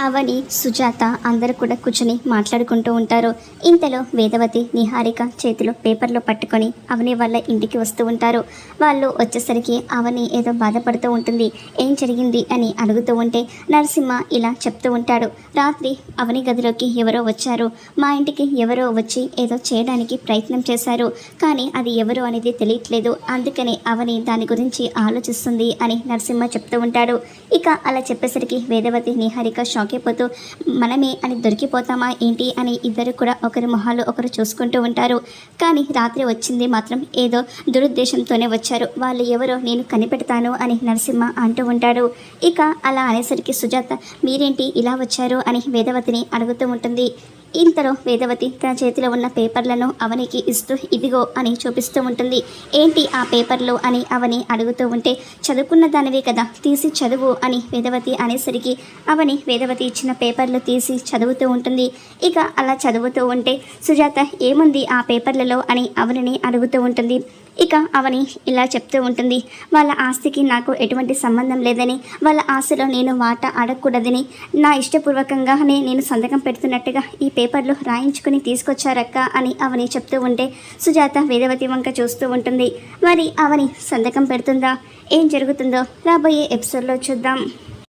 అవని సుజాత అందరూ కూడా కూర్చొని మాట్లాడుకుంటూ ఉంటారు. ఇంతలో వేదవతి నిహారిక చేతిలో పేపర్లో పట్టుకొని అవని వాళ్ళ ఇంటికి వస్తూ ఉంటారు. వాళ్ళు వచ్చేసరికి అవని ఏదో బాధపడుతూ ఉంటుంది. ఏం జరిగింది అని అడుగుతూ ఉంటే నరసింహ ఇలా చెప్తూ ఉంటాడు. రాత్రి అవని గదిలోకి ఎవరో వచ్చారు. మా ఇంటికి ఎవరో వచ్చి ఏదో చేయడానికి ప్రయత్నం చేశారు. కానీ అది ఎవరు అనేది తెలియట్లేదు. అందుకని అవని దాని గురించి ఆలోచిస్తుంది అని నరసింహ చెప్తూ ఉంటాడు. ఇక అలా చెప్పేసరికి వేదవతి నిహారిక షాక్ అయిపోతూ మనమే అని దొరికిపోతామా ఏంటి అని ఇద్దరు కూడా ఒకరి మొహాలు ఒకరు చూసుకుంటూ ఉంటారు. కానీ రాత్రి వచ్చింది మాత్రం ఏదో దురుద్దేశంతోనే వచ్చారు. వాళ్ళు ఎవరో నేను కనిపెడతాను అని నరసింహ అంటూ ఉంటాడు. ఇక అలా అనేసరికి సుజాత మీరేంటి ఇలా వచ్చారు? అని వేదవతిని అడుగుతూ ఉంటుంది. ఇంతలో వేదవతి తన చేతిలో ఉన్న పేపర్లను అవనికి ఇస్తూ ఇదిగో అని చూపిస్తూ ఉంటుంది. ఏంటి ఆ పేపర్లు? అని అవని అడుగుతూ ఉంటే చదువుకున్న దానివే కదా తీసి చదువు అని వేదవతి అనేసరికి అవని వేదవతి ఇచ్చిన పేపర్లు తీసి చదువుతూ ఉంటుంది. ఇక అలా చదువుతూ ఉంటే సుజాత ఏముంది ఆ పేపర్లలో అని అవనిని అడుగుతూ ఉంటుంది. ఇక అవని ఇలా చెప్తూ ఉంటుంది. వాళ్ళ ఆస్తికి నాకు ఎటువంటి సంబంధం లేదని వాళ్ళ ఆస్తిలో నేను వాటా అడగకూడదని నా ఇష్టపూర్వకంగానే నేను సంతకం పెడుతున్నట్టుగా ఈ పేపర్లు రాయించుకుని తీసుకొచ్చారక్క అని అవని చెప్తూ ఉంటే సుజాత వేదవతి వంక చూస్తూ ఉంటుంది. మరి అవని సంతకం పెడుతుందా? ఏం జరుగుతుందో రాబోయే ఎపిసోడ్లో చూద్దాం.